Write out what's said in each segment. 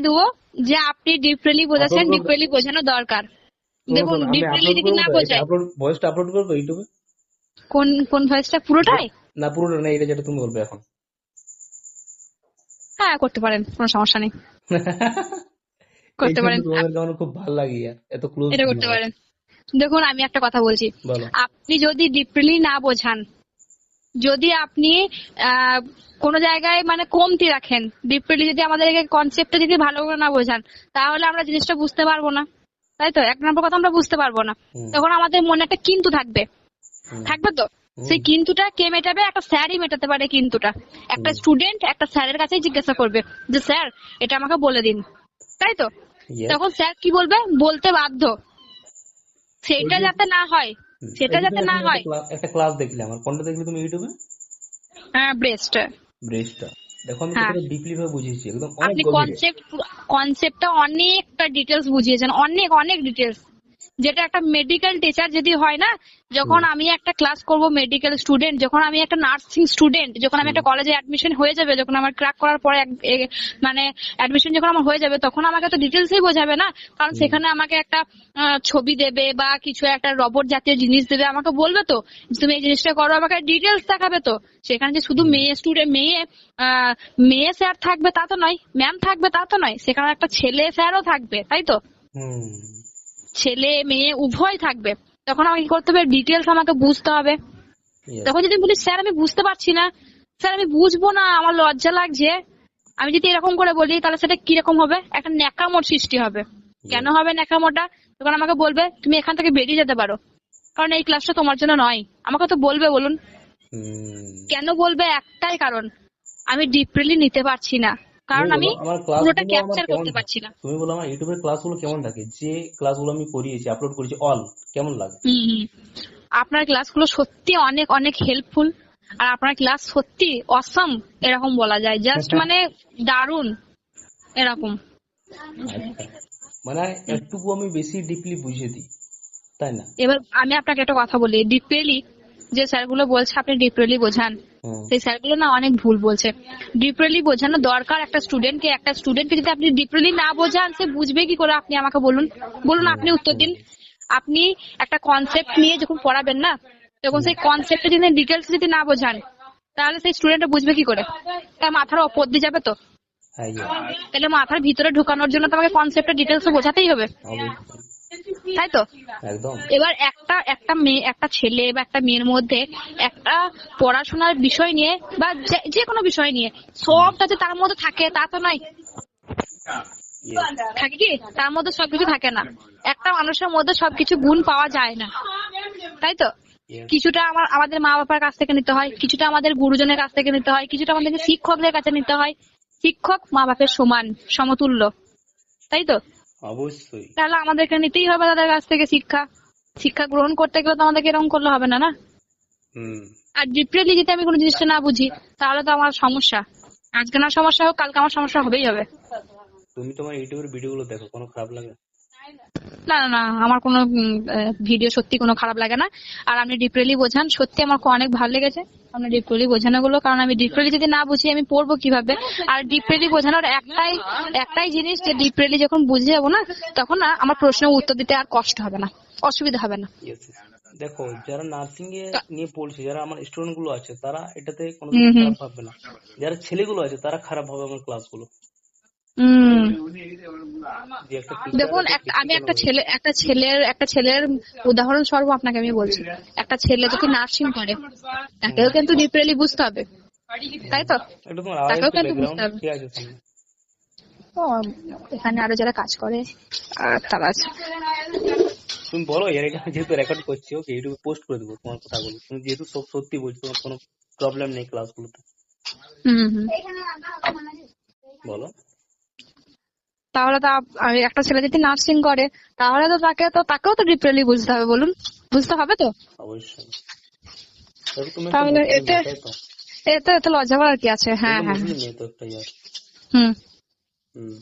দেবো যে আপনি ডিপলি বোঝাচ্ছেন ডিপলি বোঝানো দরকার। দেখুন ডিপলি যদি না বোঝায় ভয়েসটা আপলোড করব ইউটিউবে কোন কোন ভয়েসটা পুরোটাই? না পুরোটা না এটা যেটা তুমি বলবে এখন। হ্যাঁ করতে পারেন কোনো সমস্যা নেই। করতে পারেন। কিন্তু তোমাদেরকে খুব ভালো লাগে এত ক্লোজ এটা করতে পারেন। দেখুন আমি একটা কথা বলছি। আপনি যদি ডিপলি না বোঝান যদি আপনি কোনো জায়গায় মানে কমতি রাখেন ডিপলি যদি আমাদের কনসেপ্টটা যদি ভালো করে না বোঝান তাহলে আমরা জিনিসটা বুঝতে পারব না। তাই তো? এক নম্বর কথা আমরা বুঝতে পারব না। তখন আমাদের মনে একটা কিন্তু থাকবে। থাকবে তো? সেই কিন্তুটা কে মেটাবে? একটা স্যারই মেটাতে পারে কিন্তুটা। একটা স্টুডেন্ট একটা স্যারের কাছে জিজ্ঞাসা করবে যে স্যার এটা আমাকে বলে দিন। তাই তো? তখন স্যার কি বলবে? বলতে বাধ্য। সেটা যাতে না হয়। সেটা যাতে না হয়। একটা ক্লাস দেখলে আমার কোনটা দেখলে তুমি ইউটিউবে? হ্যাঁ ব্রেস্ট। ব্রেস্টটা। দেখো আমি হ্যাঁ। কতটা ডিপলি ভাবে বুঝিয়েছি একদম অনেক আপনি কনসেপ্ট কনসেপ্টটা অনেকটা ডিটেইলস বুঝিয়েছেন। অনেক অনেক ডিটেলস যেটা একটা মেডিকেল টিচার যদি হয় না যখন আমি একটা ক্লাস করব মেডিকেল স্টুডেন্ট যখন আমি একটা নার্সিং স্টুডেন্ট যখন আমি একটা কলেজে অ্যাডমিশন হয়ে যাবে যখন আমার ক্র্যাক করার পরে মানে অ্যাডমিশন যখন আমার হয়ে যাবে তখন আমাকে তো ডিটেলসই বোঝাবে না। কারণ সেখানে আমাকে একটা ছবি দেবে বা কিছু একটা রবট জাতীয় জিনিস দেবে আমাকে বলবে তো তুমি এই জিনিসটা করো আমাকে ডিটেলস দেখাবে তো। সেখানে যে শুধু মেয়ে স্টুডেন্ট মেয়ে আহ, মেয়ে স্যার থাকবে তা তো নয় ম্যাম থাকবে তা তো নয় সেখানে একটা ছেলে স্যারও থাকবে তাই তো? ছেলে মেয়ে উভয় থাকবে। তখন আমাকে কি করতে হবে? ডিটেলস আমাকে বুঝতে হবে। তখন যদি বলি স্যার আমি বুঝতে পারছি না। স্যার আমি বুঝব না। আমার লজ্জা লাগছে। আমি যদি এরকম করে বলি তাহলে সেটা কীরকম হবে? একটা ন্যাকামোর সৃষ্টি হবে। কেন হবে ন্যাকামোটা তখন আমাকে বলবে তুমি এখান থেকে বেরিয়ে যেতে পারো। কারণ এই ক্লাসটা তোমার জন্য নয়। আমাকে তো বলবে বলুন। কেন বলবে? একটাই কারণ। আমি ডিপলি নিতে পারছি না। কারণ আমি পুরোটা ক্যাপচার করতে? পারছি না তুমি বলো আমার ইউটিউবের ক্লাসগুলো কেমন লাগে যে ক্লাসগুলো আমি করিয়েছি আপলোড করেছি অল কেমন লাগে। আপনার ক্লাসগুলো সত্যি অনেক অনেক হেল্পফুল আর আপনার ক্লাস সত্যি অসম এরকম বলা যায় জাস্ট মানে দারুণ এরকম। মানে একটুকু আমি বেশি ডিপলি বুঝিয়ে দিই তাই না এবার আমি আপনাকে একটা কথা বলি ডিপলি যে স্যারগুলো বলছে আপনি ডিপলি বোঝান। সেই স্যারগুলো না অনেক ভুল বলছে। ডিপলি বোঝানো দরকার একটা স্টুডেন্টকে একটা স্টুডেন্টকে যদি আপনি ডিপলি না বোঝান সে বুঝবে কি করে? আপনি আমাকে বলুন। বলুন আপনি উত্তর দিন। আপনি একটা কনসেপ্ট নিয়ে যখন পড়াবেন না তখন সেই কনসেপ্টে যদি ডিটেলস যদি না বোঝান তাহলে সেই স্টুডেন্টটা বুঝবে কি করে? তার মাথার ওপর দিয়ে যাবে তো? তাহলে মাথার ভিতরে ঢুকানোর জন্য তোমাকে কনসেপ্টের ডিটেলস বোঝাতেই হবে। তাই তো? এবার একটা একটা মেয়ে একটা ছেলে বা একটা মেয়ের মধ্যে একটা পড়াশোনার বিষয় নিয়ে বা যে- কোনো বিষয় নিয়ে সবটা যে তার মধ্যে থাকে তা তো নয়। থাকে কি? তার মধ্যে সবকিছু থাকে না। একটা মানুষের মধ্যে সবকিছু গুণ পাওয়া যায় না। তাই তো? কিছুটা আমার আমাদের মা বাবার কাছ থেকে নিতে হয় কিছুটা আমাদের গুরুজনের কাছ থেকে নিতে হয় কিছুটা আমাদেরকে শিক্ষকদের কাছে নিতে হয়। শিক্ষক মা বাপের সমান সমতুল্য। তাই তো? অবশ্যই। তাহলে আমাদেরকে নিতেই হবে তাদের কাছ থেকে শিক্ষা। শিক্ষা গ্রহণ করতে গেলে তো আমাদেরকে এরকম করলে হবে না না? হুম। আর ডিপলি যদি আমি কোনো জিনিসটা না বুঝি তাহলে তো আমার সমস্যা। আজকে না সমস্যা হোক কালকে আমার সমস্যা হবেই হবে। তুমি তোমার ইউটিউবের ভিডিওগুলো দেখো কোনো খারাপ লাগে? না না না আমার কোনো ভিডিও সত্যি কোনো খারাপ লাগে না। আর আপনি ডিপলি বোঝান সত্যি আমার অনেক ভালো লেগেছে। আপনি ডিপলি বোঝানো গুলো কারণ আমি ডিপলি যদি না বুঝি আমি পড়ব কীভাবে আর ডিপলি বোঝানোর একটাই একটাই জিনিস যে ডিপলি যখন বুঝে যাব না তখন না আমার প্রশ্নের উত্তর দিতে আর কষ্ট হবে না অসুবিধা হবে না. দেখো যারা নার্সিং এ নিয়ে পড়ছে যারা আমার স্টুডেন্টগুলো আছে তারা এটাতে কোনো। খারাপ ভাববে না যারা ছেলেগুলো আছে তারা খারাপ ভাবে আমার ক্লাসগুলো হম যে একটা teacher দেখুন একটা- আমি একটা ছেলে একটা ছেলের একটা ছেলের উদাহরণ স্বরূপ আপনাকে আমি বলছি। একটা ছেলে যদি নার্সিং করে তাকেও কিন্তু ডিপলি বুঝতে হবে। তাই তো? তাকেও কিন্তু বুঝতে হবে। ও, এখানে আরও যারা কাজ করে তারা আছে। তুমি বলো এর এটা যেহেতু রেকর্ড করছি ওকে ইউটিউবে পোস্ট করে দেবো তোমার কথাগুলো তুমি যেহেতু সব সত্যি বলছো তোমার কোনো প্রবলেম নেই ক্লাসগুলোতে হুম হুম। বলো। তাহলে তো একটা ছেলে যদি নার্সিং করে তাহলে তো তাকে তো তাকেও তো ডিপলি বুঝতে হবে বলুন। বুঝতে হবে তো? তাহলে এতে- এতে এতে লজ্জা পাওয়ার কি আছে? হ্যাঁ হ্যাঁ একটা ইয়ার হুম। হুম।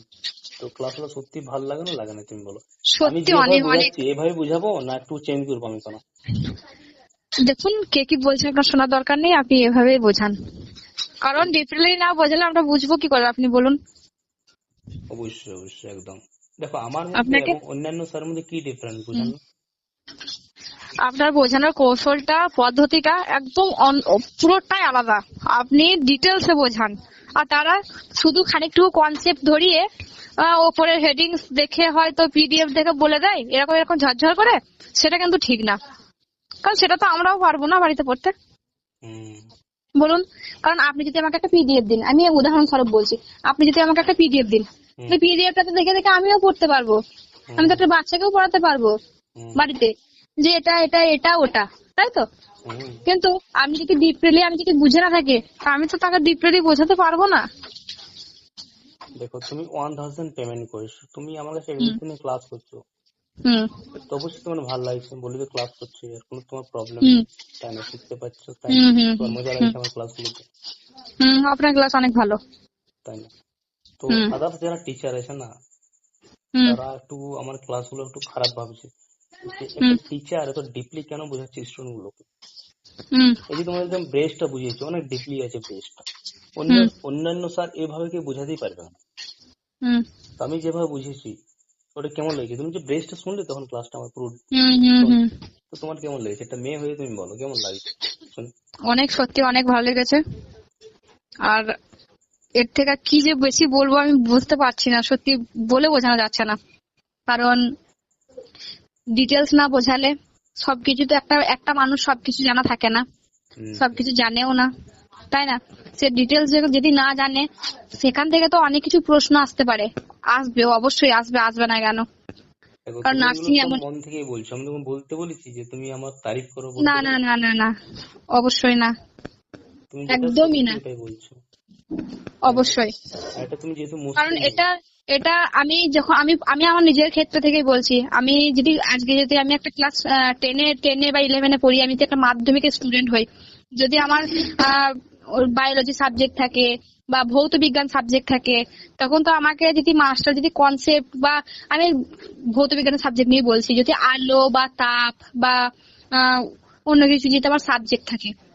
তো ক্লাসগুলো সত্যি ভালো লাগে না লাগে না তুমি বলো? সত্যি অনেক অনেক এভাবে বুঝাবো না একটু চেঞ্জ করব আমি কোনো? দেখুন কে কি বলছে আপনার শোনার দরকার নেই আপনি এভাবেই বোঝান। কারণ ডিপলি না বোঝালে আমরা বুঝব কি করে আপনি বলুন। অবশ্যই অবশ্যই একদম। দেখো আমার মধ্যে অন্যান্য স্যারের মধ্যে কি ডিফারেন্স বুঝানো? আপনার বোঝানোর কৌশলটা পদ্ধতিটা একদম পুরোটাই আলাদা। আপনি ডিটেলসে বোঝান। আর তারা শুধু খানিকটু কনসেপ্ট ধরিয়ে ওপরের হেডিংস দেখে হয়তো পিডিএফ দেখে বলে দেয় এরকম এরকম ঝরঝর করে সেটা কিন্তু ঠিক না। কারণ সেটা তো আমরাও পারব না বাড়িতে পড়তে। বলুন কারণ আপনি যদি আমাকে একটা পিডিএফ দিন আমি উদাহরণস্বরূপ বলছি আপনি যদি আমাকে একটা পিডিএফ দিন পিডিএফটা দেখে দেখে আমিও পড়তে পারব। আমি তো একটা বাচ্চাকেও পড়াতে পারব বাড়িতে। যে এটা এটা এটা ওটা। তাই তো? কিন্তু আমি যদি ডিপলি আমি যদি বুঝে না থাকি আমি তো তাকে ডিপলি বোঝাতে পারব না। দেখো তুমি ওয়ান থাউজেন্ড পেমেন্ট করেছ। তুমি আমার কাছে একদিনে ক্লাস করছ। তো অবশ্যই তোমার ভালো লাগছে। বলে যে ক্লাস করছি আর কোনো তোমার প্রবলেম তাই না? শিখতে পারছ তাই না? তোমার মজা লাগছে আমার ক্লাসগুলোতে হুম আপনার ক্লাস অনেক ভালো। তাই না? তো। আদার্স যারা টিচার আছে না তারা একটু আমার ক্লাসগুলো একটু খারাপ ভাবছে। টিচার এত ডিপলি কেন বোঝাচ্ছে স্টুডেন্ট গুলোকে? এই যে তোমার একদম ব্রেসটা বুঝিয়েছে অনেক ডিপলি আছে ব্রেসটা অন্য অন্যান্য স্যার এভাবে কেউ বোঝাতেই পারবে না। তো আমি যেভাবে বুঝেছি ওটা কেমন লেগেছে? তুমি যে ব্রেসটা শুনলে তখন ক্লাসটা আমার পুরো তো তোমার কেমন লেগেছে? একটা মেয়ে হয়ে তুমি বলো কেমন লাগছে? শুনে? অনেক সত্যি অনেক ভালো লেগেছে। আর এর থেকে কি যে বেশি বলব আমি বুঝতে পারছি না। সত্যি বলে বোঝানো যাচ্ছে না। কারণ ডিটেলস না বোঝালে সবকিছু তো একটা একটা মানুষ সবকিছু জানা থাকে না। সবকিছু জানেও না। তাই না? সে ডিটেলস যদি না জানে সেখান থেকে তো অনেক কিছু প্রশ্ন আসতে পারে। আসবে অবশ্যই আসবে আসবে না কেন? কারণ এগুলো এমন- মন থেকেই বলছো। আমি তোমাকে বলতে বলেছি যে তুমি আমার তারিফ করো না না না না না অবশ্যই না। একদমই না। বলছো। অবশ্যই। কারণ এটা এটা আমি যখন আমি আমি আমার নিজের ক্ষেত্র থেকেই বলছি আমি যদি আজকে যদি আমি একটা ক্লাস টেনে টেনে বা ইলেভেনে পড়ি আমি যদি একটা মাধ্যমিকের স্টুডেন্ট হই। যদি আমার বায়োলজি সাবজেক্ট থাকে বা ভৌত বিজ্ঞান সাবজেক্ট থাকে তখন তো আমাকে যদি মাস্টার যদি কনসেপ্ট বা আমি ভৌত বিজ্ঞানের সাবজেক্ট নিয়ে বলছি যদি আলো বা তাপ বা অন্য কিছু যদি আমার সাবজেক্ট থাকে।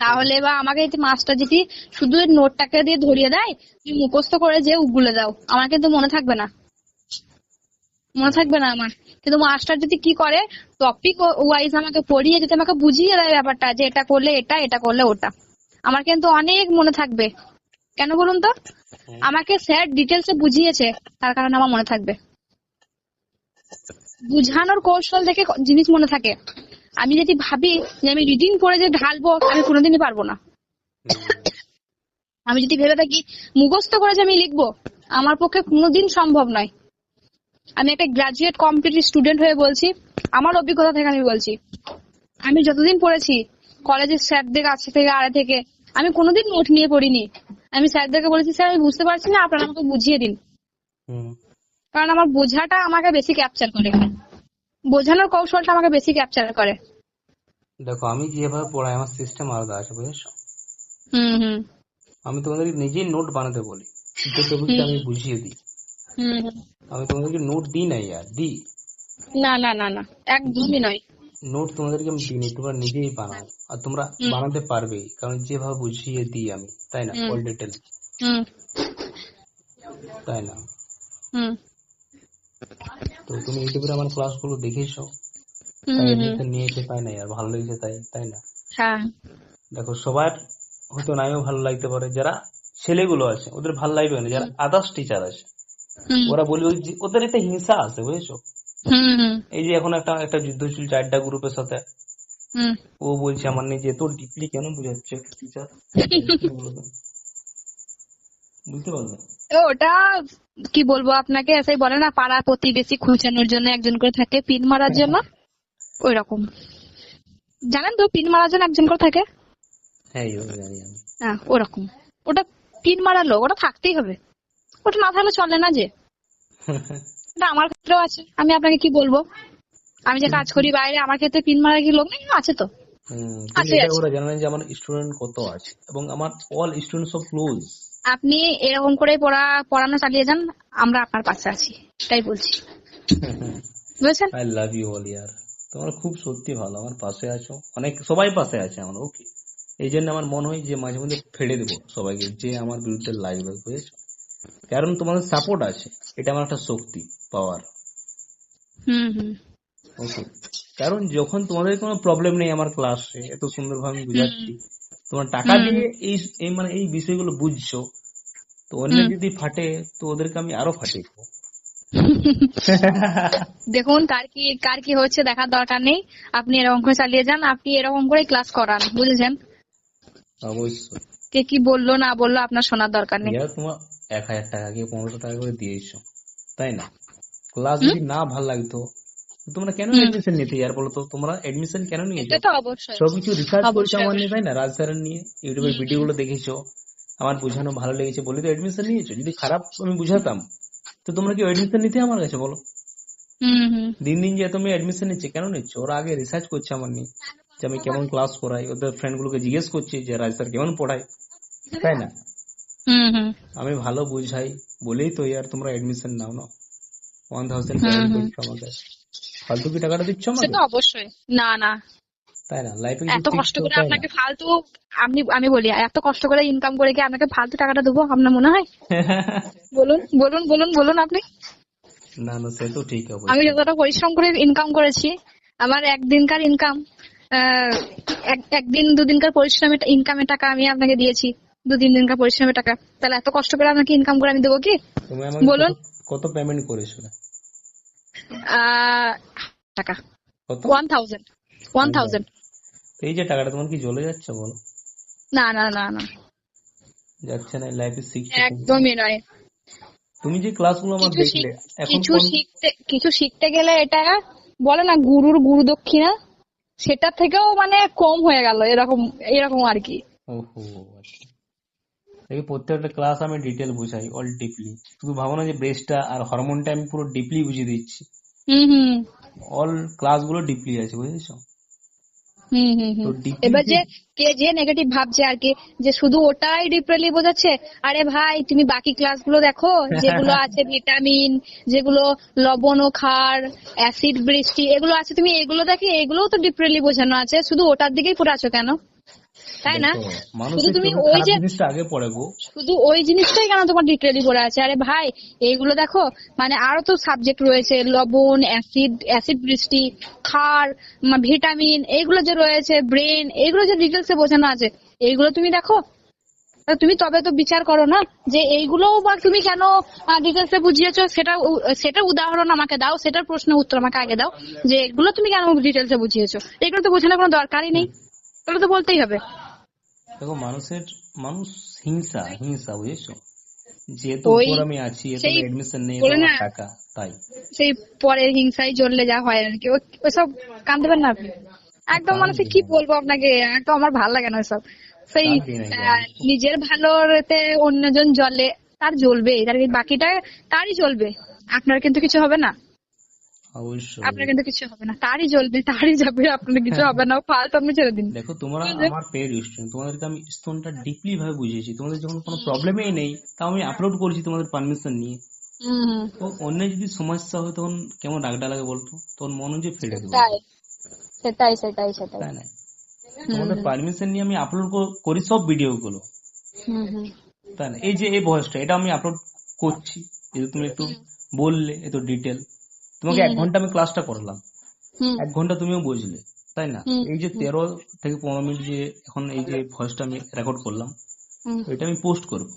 তাহলে বা আমাকে যদি মাস্টার যদি শুধু নোটটাকে দিয়ে ধরিয়ে দেয় তুমি মুখস্থ করে যে উগুলে দাও আমার কিন্তু মনে থাকবে না। মনে থাকবে না আমার। কিন্তু মাস্টার যদি কি করে টপিক ওয়াইজ আমাকে পড়িয়ে যদি আমাকে বুঝিয়ে দেয় ব্যাপারটা যে এটা করলে এটা এটা করলে ওটা। আমার কিন্তু অনেক মনে থাকবে। কেন বলুন তো? আমাকে স্যার ডিটেলসে বুঝিয়েছে তার কারণে আমার মনে থাকবে। বুঝানোর কৌশল দেখে জিনিস মনে থাকে। আমি যদি ভাবি যে আমি রিডিং পড়ে যে ঢালবো আমি কোনোদিনই পারব না। আমি যদি ভেবে থাকি মুখস্থ করে যে আমি লিখব আমার পক্ষে কোনোদিন সম্ভব নয়। আমি একটা গ্রাজুয়েট কম্পিটিভ স্টুডেন্ট হয়ে বলছি আমার অভিজ্ঞতা থেকে আমি বলছি আমি যতদিন পড়েছি কলেজের স্যারদের কাছে থেকে আড়ে থেকে আমি কোনোদিন নোট নিয়ে পড়িনি। আমি স্যারদেরকে বলেছি স্যার আমি বুঝতে পারছি না আপনারা আমাকে বুঝিয়ে দিন। কারণ আমার বোঝাটা আমাকে বেশি ক্যাপচার করে। বোঝানোর কৌশলটা আমাকে বেশি ক্যাপচার করে। দেখো আমি যেভাবে পড়াই আমার সিস্টেম আলাদা আছে বুঝেছ? হুম হুম। আমি তোমাদেরকে নিজেই নোট বানাতে বলি যে টপিকটা আমি বুঝিয়ে দিই। হুম হুম। আমি তোমাদেরকে নোট দিই না ইয়ার দিই? না না না না একদমই নয়। নোট তোমাদেরকে আমি দিই নি, তোমরা নিজেই বানাও আর তোমরা বানাতে পারবেই কারণ যেভাবে বুঝিয়ে দিই আমি তাই না? অল ডিটেল হুম। তাই না? হুম। তো তুমি ইউটিউবে আমার ক্লাসগুলো দেখেছ admission নিয়েছো তাই না আর ভালো লেগেছে তাই তাই না? হ্যাঁ। দেখো সবার হয়তো নাইও ভালো লাগতে পারে। যারা ছেলেগুলো আছে ওদের ভালো লাগবে না। যারা আদার্স টিচার আছে ওরা বলবে যে ওদের একটা হিংসা আছে বুঝেছ? এই যে এখন একটা একটা যুদ্ধ চলছে চারটা গ্রুপের সাথে ও বলছে আমার নিয়ে যে এত ডিপলি কেন বুঝাচ্ছে টিচার বুঝতে পারলে? ওটা কি বলব আপনাকে এসেই বলে না পাড়া প্রতিবেশী খুঁচানোর জন্য একজন করে থাকে পিন মারার জন্য। ওই রকম জানেন তো পিন মারার জন্য একজন করে থাকে? হ্যাঁ হ্যাঁ ওরকম। ওটা পিন মারার লোক ওটা থাকতেই হবে। ওটা না থাকলে চলে না যে। এটা আমার ক্ষেত্রেও আছে। আমি আপনাকে কি বলব? আমি যে কাজ করি বাইরে আমার ক্ষেত্রে পিন মারার কি লোক নেই? আছে তো। আছে, ওরা জানে না যে আমার স্টুডেন্ট কত আছে? এবং আমার অল স্টুডেন্ট সব ক্লোজ আপনি এরকম করে পড়া পড়ানো চালিয়ে যান আমরা আপনার পাশে আছি। তাই বলছি। বুঝেছেন? আই লাভ ইউ অল ইয়ার তোমার খুব সত্যি ভালো আমার পাশে আছো। অনেক সবাই পাশে আছে আমার ওকে এই জন্য আমার মনে হয় যে মাঝে মধ্যে ফেলে দেবো সবাইকে যে আমার বিরুদ্ধে লাগবে বুঝেছ? কারণ তোমাদের সাপোর্ট আছে এটা আমার একটা শক্তি পাওয়ার হুম হুম। ওকে কারণ যখন তোমাদের কোনো প্রবলেম নেই আমার ক্লাসে এত সুন্দরভাবে আমি বুঝাচ্ছি তোমার টাকা। দিয়ে এই মানে এই বিষয়গুলো বুঝছ তো অন্য যদি ফাটে তো ওদেরকে আমি আরও ফাটিয়ে দেবো। দেখুন কার কি কার কি হচ্ছে দেখার দরকার নেই। আপনি এরকম করে চালিয়ে যান আপনি এরকম করে ক্লাস করান বুঝেছেন? অবশ্যই। কে কি বলল না বলল আপনার শোনার দরকার নেই। তোমার এক হাজার টাকা কি পনেরোশো টাকা করে দিয়েছ? তাই না? ক্লাস যদি না ভালো লাগতো তোমরা কেন এডমিশন নিতে? ইয়ার বলো তো তোমরা এডমিশন কেন নিয়েছো সবকিছু রিসার্চ করেছ আমার নিয়ে তাই না? রাজ স্যারের নিয়ে ইউটিউবের ভিডিও গুলো দেখেছ? আমার বোঝানো ভালো লেগেছে বলে তো এডমিশন নিয়েছো। যদি খারাপ আমি বুঝাতাম তো তোমরা কি এডমিশন নিতে আমার কাছে বলো? দিন দিন যে তুমি এডমিশন নিচ্ছে কেন নিচ্ছ? ওরা আগে রিসার্চ করছে আমার নিয়ে যে আমি কেমন ক্লাস করাই ওদের ফ্রেন্ড গুলোকে জিজ্ঞেস করছি যে রাজ স্যার কেমন পড়ায়? তাই না? আমি ভালো বুঝাই বলেই তো ইয়ার তোমরা এডমিশন নাও না। ওয়ান থাউজেন্ড আমাকে। ফালতু কি টাকাটা দিচ্ছ আমাকে? অবশ্যই। না না। তাই না? লাইফে এত কষ্ট করে আপনাকে ফালতু আপনি আমি বলি এত কষ্ট করে ইনকাম করে কি আপনাকে ফালতু টাকাটা দেবো? আপনার মনে হয়? বলুন বলুন বলুন বলুন আপনি। না না সে তো ঠিক আমি যতটা পরিশ্রম করে ইনকাম করেছি আমার একদিনকার ইনকাম একদিন দুদিনকার পরিশ্রমের ইনকামের টাকা আমি আপনাকে দিয়েছি। দু তিন দিনকার পরিশ্রমের টাকা। তাহলে এত কষ্ট করে আপনাকে ইনকাম করে আমি দেবো কি? বলুন। কত- পেমেন্ট করেছ? টাকা। কত? ওয়ান থাউজেন্ড ওয়ান থাউজেন্ড তো এই যে টাকাটা তোমার কি জ্বলে যাচ্ছে বলো? না না না না। যাচ্ছে না লাইফে শিখছো তুমি। একদমই নয়। তুমি যে ক্লাসগুলো আমার দেখলে এখন কিছু শিখতে কিছু শিখতে গেলে এটা বলে না গুরুর গুরু দক্ষিণা সেটার থেকেও মানে কম হয়ে গেল এরকম এরকম আর কি। ওহো আচ্ছা। দেখি প্রত্যেকটা ক্লাস আমি ডিটেল বুঝাই অল ডিপলি শুধু ভাবো না যে ব্রেস্টটা আর হরমোনটা আমি পুরো ডিপলি বুঝিয়ে দিচ্ছি। হুম হুম। অল ক্লাসগুলো ডিপলি আছে বুঝেছ? হুম হুম হুম। এবার যে কে যে নেগেটিভ ভাবছে আর কি যে শুধু ওটাই ডিপ্রেলি বোঝাচ্ছে আরে ভাই তুমি বাকি ক্লাসগুলো দেখো যেগুলো আছে ভিটামিন যেগুলো লবণ ও ক্ষার অ্যাসিড বৃষ্টি এগুলো আছে তুমি এগুলো দেখে এগুলোও তো ডিপ্রেলি বোঝানো আছে শুধু ওটার দিকেই পড়ে আছো কেন? তাই না? শুধু তুমি ওই যে আগে পড়ে গো। শুধু ওই জিনিসটাই কেন তোমার ডিটেলি পড়ে আছে? আরে ভাই এইগুলো দেখো মানে আরও তো সাবজেক্ট রয়েছে লবণ অ্যাসিড অ্যাসিড বৃষ্টি ক্ষার ভিটামিন এইগুলো যে রয়েছে ব্রেন এইগুলো যে ডিটেলসে বোঝানো আছে এইগুলো তুমি দেখো? তুমি তবে তো বিচার করো না যে এইগুলোও বা তুমি কেন ডিটেলসে বুঝিয়েছো? সেটা সেটার উদাহরণ আমাকে দাও সেটার প্রশ্নের উত্তর আমাকে আগে দাও যে এগুলো তুমি কেন ডিটেলসে বুঝিয়েছো? এগুলো তো বোঝানোর কোনো দরকারই নেই। তাহলে তো বলতেই হবে। দেখো মানুষের মানুষ হিংসা হিংসা বুঝেছ? যেহেতু উপর আমি আছি এত এডমিশন নেই টাকা তাই। সেই পরের হিংসায় জ্বললে যা হয় আর কি ও- ওসব কান দেবেন না আপনি? একদম মানুষে কি বলব আপনাকে একদম আমার ভালো লাগে না ওসব। সেই নিজের ভালোতে অন্যজন জ্বলে তার জ্বলবে তার বাকিটা তারই জ্বলবে। আপনার কিন্তু কিছু হবে না। অবশ্যই। আপনার কিন্তু কিছু হবে না। তারই জ্বলবে তারই যাবে। আপনার কিছু হবে না। ফালতু আপনি ছেড়ে দিন। দেখো তোমরা আমার পেড স্টুডেন্ট তোমাদেরকে আমি স্টোনটা ডিপলি ভাবে বুঝিয়েছি। তোমাদের যখন কোনো প্রবলেমই নেই তাও আমি আপলোড করেছি তোমাদের পারমিশন নিয়ে। তো অন্য যদি সমস্যা হয় তখন কেমন রাগটা লাগে বলতো? তখন মন যে ফেলে দেবো। তাই সেটাই সেটাই সেটাই। তাই না? তোমাদের পারমিশন নিয়ে আমি আপলোড করি সব ভিডিও গুলো তাই না? এই যে এই ভয়েসটা এটা আমি আপলোড করছি। এই যে তুমি একটু বললে এত ডিটেল তোমাকে এক ঘণ্টা আমি ক্লাসটা করলাম। এক ঘণ্টা তুমিও বুঝলে তাই না? এই যে তেরো থেকে পনেরো মিনিট যে এখন এই যে ভয়েসটা আমি রেকর্ড করলাম এটা আমি পোস্ট করব।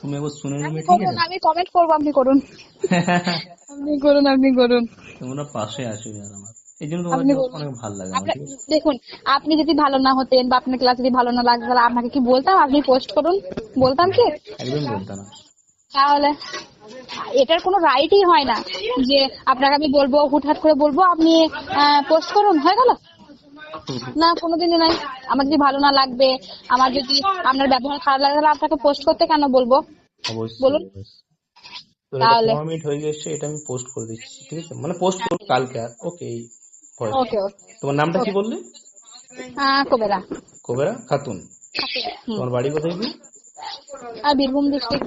তুমি একবার শুনে নেবে ঠিক আছে? আমি কমেন্ট করব আপনি করুন। আপনি করুন আপনি করুন। তোমরা পাশে আসো আর আমার। এই জন্য আপনি অনেক ভালো লাগে? দেখুন আপনি যদি ভালো না হতেন বা আপনার ক্লাস যদি ভালো না লাগতো তাহলে আপনাকে কি বলতাম? আপনি পোস্ট করুন। বলতাম কি? একদম বলতে না। তাহলে এটার কোনো রাইটই হয় না যে আপনাকে আমি বলব হুটহাট করে বলব আপনি পোস্ট করুন হয়ে গেল? না কোনোদিনই নাই। আমার যদি ভালো না লাগবে আমার যদি আপনার ব্যবহার খারাপ লাগে তাহলে আপনাকে পোস্ট করতে কেন বলব? বলুন। তাহলে? মিনিট হয়ে গেছে এটা আমি পোস্ট করে দিচ্ছি ঠিক আছে? মানে পোস্ট করব কালকে আর ওকে ওকে তোমার নামটা কি বললে? কবেরা। কোবেরা খাতুন। তোমার বাড়ি কোথায় বীরভূম ডিস্ট্রিক্ট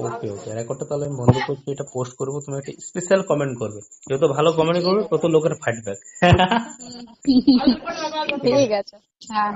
ওকে ওকে রেকর্ডটা তাহলে আমি বন্ধ করছি এটা পোস্ট করব তুমি একটা স্পেশাল কমেন্ট করবে। যত ভালো কমেন্ট করবে তত লোকের ফাটবে ঠিক আছে। হ্যাঁ